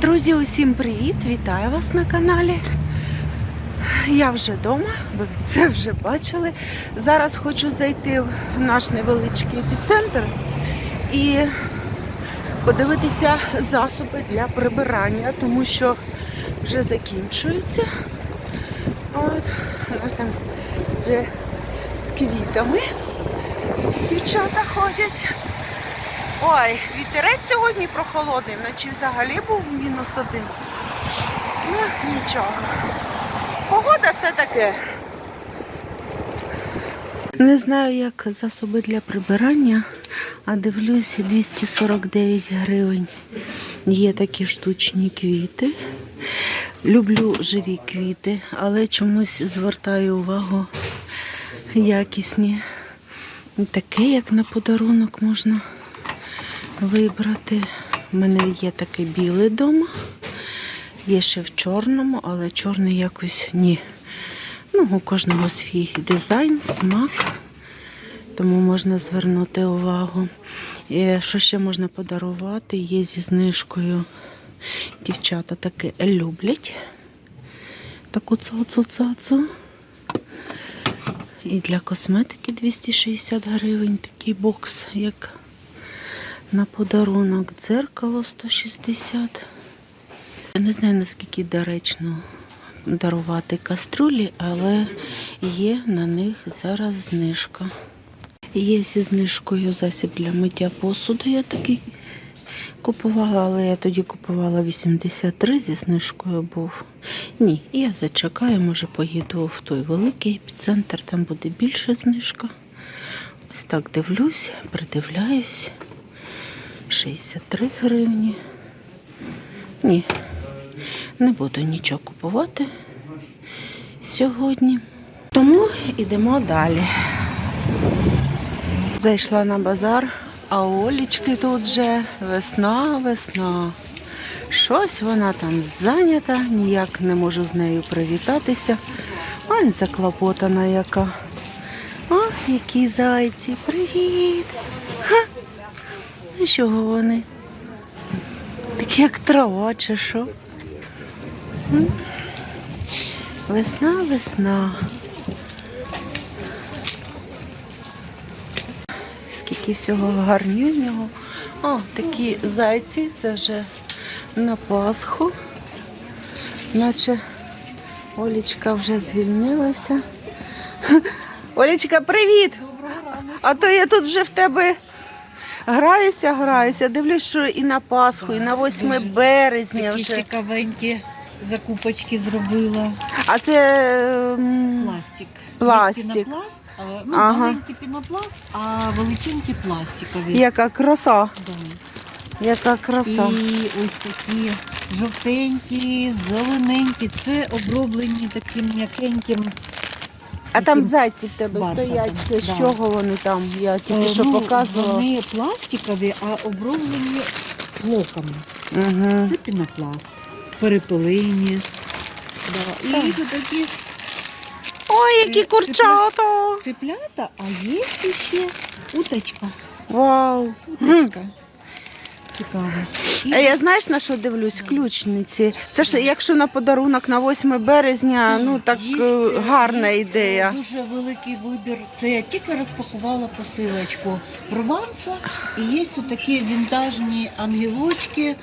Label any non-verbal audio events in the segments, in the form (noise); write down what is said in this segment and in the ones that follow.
Друзі, усім привіт! Вітаю вас на каналі. Я вже вдома, ви це вже бачили. Зараз хочу зайти в наш невеличкий епіцентр і подивитися засоби для прибирання, тому що вже закінчуються. От, у нас там вже з квітами дівчата ходять. Ой, вітерець сьогодні прохолодний, вночі взагалі був мінус один. Ну, нічого. Погода це таке. Не знаю, як засоби для прибирання, а дивлюся 249 гривень. Є такі штучні квіти. Люблю живі квіти, але чомусь звертаю увагу якісні. Таке, як на подарунок можна вибрати. У мене є таке біле вдома. Є ще в чорному, але чорний якось ні. Ну, у кожного свій дизайн, смак, тому можна звернути увагу. І що ще можна подарувати? Є зі знижкою. Дівчата таке люблять. Таку цацу-цацу. І для косметики 260 гривень такий бокс, як на подарунок дзеркало 160. Я не знаю, наскільки доречно дарувати каструлі, але є на них зараз знижка. Є зі знижкою засіб для миття посуду. Я такий купувала, але я тоді купувала 83 зі знижкою був. Ні, я зачекаю, може поїду в той великий епіцентр, там буде більша знижка. Ось так дивлюсь, придивляюсь. 63 гривні. Ні, не буду нічого купувати сьогодні. Тому йдемо далі. Зайшла на базар, а Олічки тут вже весна, весна. Щось вона там зайнята, ніяк не можу з нею привітатися. Ой, заклопотана яка. Ох, які зайці, привіт! Ха! Що вони? Такі як трава чи що? Весна, весна. Скільки всього гарнюнього. О, такі зайці, це вже на Пасху. Наче Олічка вже звільнилася. (laughs) Олічка, привіт! А то я тут вже в тебе граюся, граюся. Дивлюсь, що і на Пасху, і на 8 березня Такі вже. цікавенькі закупочки зробила. А це м, Пластик. Пластик. Є пінопласт, а, ну, Ага. маленький пінопласт, а величенькі пластикові. яка краса, Да. яка краса. І ось такі жовтенькі, зелененькі. Це оброблені таким м'якеньким. А там якимсь зайці в тебе бархатом, стоять. Це з да. чого вони там? Я тільки Е, що ну, показувала. Вони пластикові, а оброблені флоками. Угу. Це пінопласт, перепилені. Да. І їх такі Ой, які Е, курчата! цеплята, а є ще уточка. Вау! Уточка. Цікаво. А я знаєш на що дивлюсь? Ключниці. Це ж якщо на подарунок на 8 березня, ну так е, гарна є, ідея. Дуже великий вибір. Це я тільки розпакувала посилочку Прованса. І є такі вінтажні ангелочки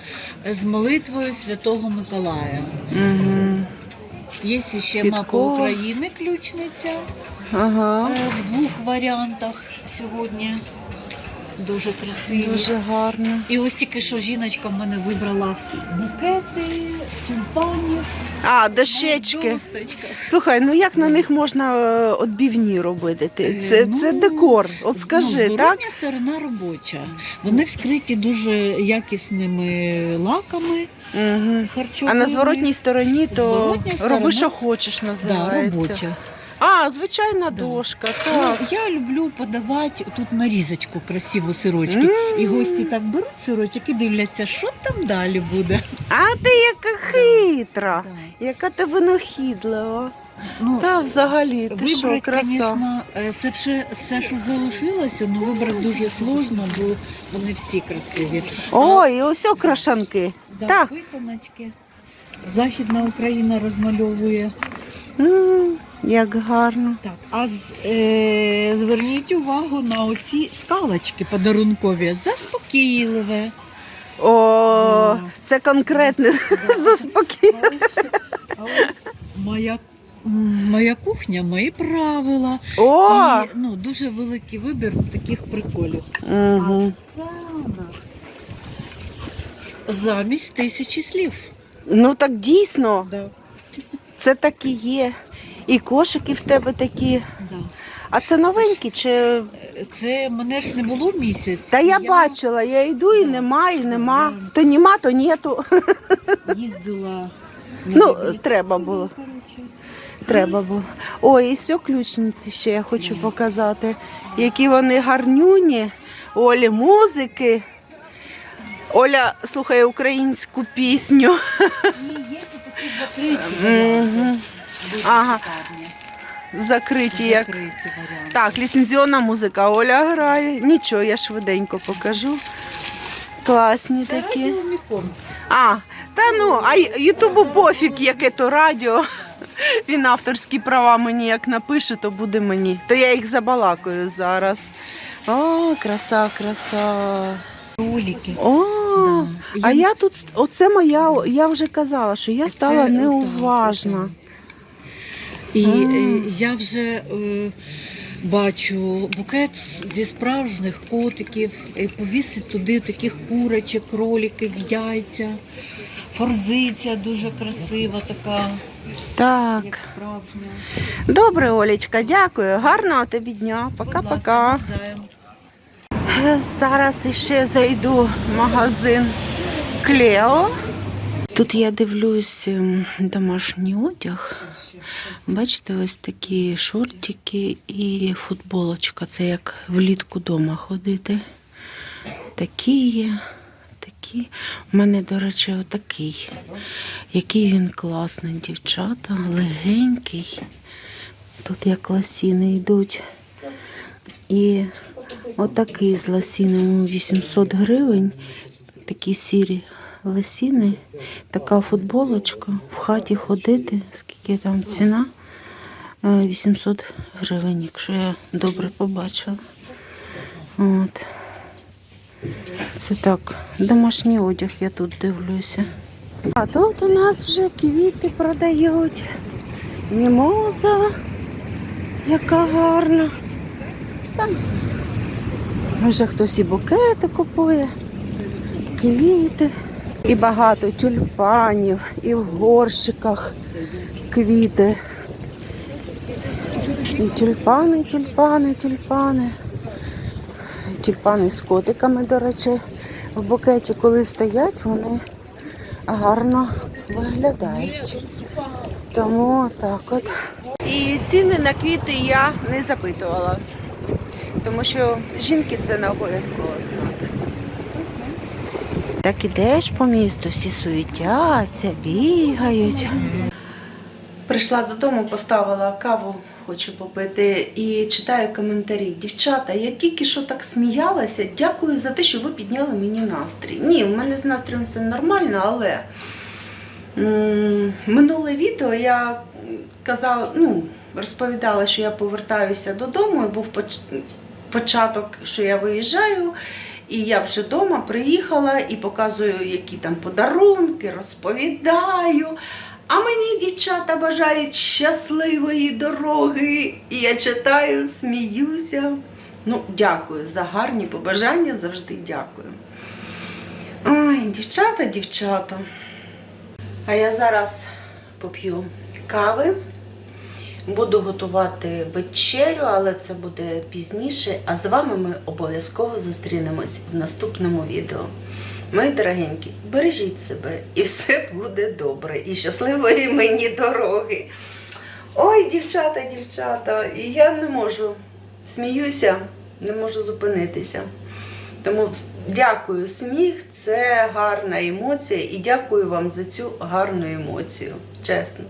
з молитвою Святого Миколая. Угу. Є ще Підкова. мапа України ключниця Ага. е, в двох варіантах сьогодні. Дуже красиві. Дуже гарно. І ось тільки що жіночка в мене вибрала букети, тюльпанів, А, дощечки. Слухай, ну як на них можна е, отбівні робити? Ти- Це, Ну, це декор. От скажи, ну, так? зворотня сторона робоча. Вони вскриті дуже якісними лаками Угу. харчовими. А на зворотній стороні то Зворотня роби, сторона- що хочеш, да, називається. робоча. А, звичайна Да. дошка, Ну, я люблю подавати тут нарізочку красиву сирочки. М. І гості так беруть сирочок і дивляться, що там далі буде. А ти яка хитра, Да. яка ти винахідлива. Ну, Та взагалі, ти що, Вибрати, звісно, це все, все, що залишилося, ну вибрати дуже сложно, бо вони всі красиві. Ой, і ось о крашанки. Да, Так. писаночки. Західна Україна розмальовує. М, як гарно. Так, а з, е, зверніть увагу на оці скалочки подарункові. Заспокійливе. О, це конкретне (laughs) заспокій. А ось, а ось моя, моя кухня, мої правила. О! І, ну, дуже великий вибір таких приколів. Угу. Це у нас замість тисячі слів. Ну так дійсно, Да, це так і є. І кошики в тебе такі. да. А це новенькі чи. Це мене ж не було місяць. Та я бачила, я йду і нема, і нема. То нема, то нету. їздила. (laughs) на Ну, реабілітацію, треба було. коротше. Треба було. Ой, і все ключниці ще я хочу показати. Які вони гарнюні. Олі музики. Оля слухає українську пісню. І є ще такі закриті Мгм. Дуже Ага. шикарні. Закриті як. Закриті варіанти. Так, ліцензіонна музика Оля грає. Нічого, я швиденько покажу. Класні Це такі. А, та ну, а й- Ютубу пофіг, яке то радіо. Він авторські права мені як напише, то буде мені. То я їх забалакаю зараз. О, краса, краса. Ролики. О, Да. а Я- я тут, оце моя, я вже казала, що я стала Це, неуважна. І е, я вже е, бачу букет зі справжніх котиків, і повісить туди таких курочок, кроликів, яйця, форзиця дуже красива така, Так. справжня. Добре, Олечка, дякую. Гарного тобі дня. Будь ласка, Пока-пока. навзаєм. Зараз іще зайду в магазин Клео. Тут я дивлюсь ем, домашній одяг. Бачите, ось такі шортики і футболочка. Це як влітку вдома ходити. Такі є, такі. У мене, до речі, отакий. Який він класний, дівчата, легенький. Тут як лосіни йдуть. І отакий з лосінами 800 гривень. Такі сірі лосіни, така футболочка. В хаті ходити, скільки там ціна? Е, 800 гривень, якщо я добре побачила. От. Це так, домашній одяг я тут дивлюся. А тут у нас вже квіти продають. Мімоза, яка гарна. Там вже хтось і букети купує, квіти. І багато тюльпанів, і в горщиках квіти. І тюльпани, тюльпани, тюльпани. І Тюльпани з котиками, до речі, в букеті, коли стоять, вони гарно виглядають. Тому так от. І ціни на квіти я не запитувала, тому що жінки це не обов'язково знати. Так ідеш по місту, всі суетяться, бігають. Прийшла додому, поставила каву, хочу попити, і читаю коментарі. Дівчата, я тільки що так сміялася. Дякую за те, що ви підняли мені настрій. Ні, в мене з настроєм все нормально, але минуле відео я казала, ну, розповідала, що я повертаюся додому, і був поч- початок, що я виїжджаю. І я вже вдома приїхала і показую, які там подарунки, розповідаю. А мені дівчата бажають щасливої дороги. І я читаю, сміюся. Ну, дякую за гарні побажання, завжди дякую. Ой, дівчата, дівчата. А я зараз поп'ю кави. Буду готувати вечерю, але це буде пізніше. А з вами ми обов'язково зустрінемось в наступному відео. Мої дорогенькі, бережіть себе і все буде добре. І щасливої мені дороги. Ой, дівчата, дівчата, я не можу сміюся, не можу зупинитися. Тому дякую, сміх це гарна емоція, і дякую вам за цю гарну емоцію. Чесно.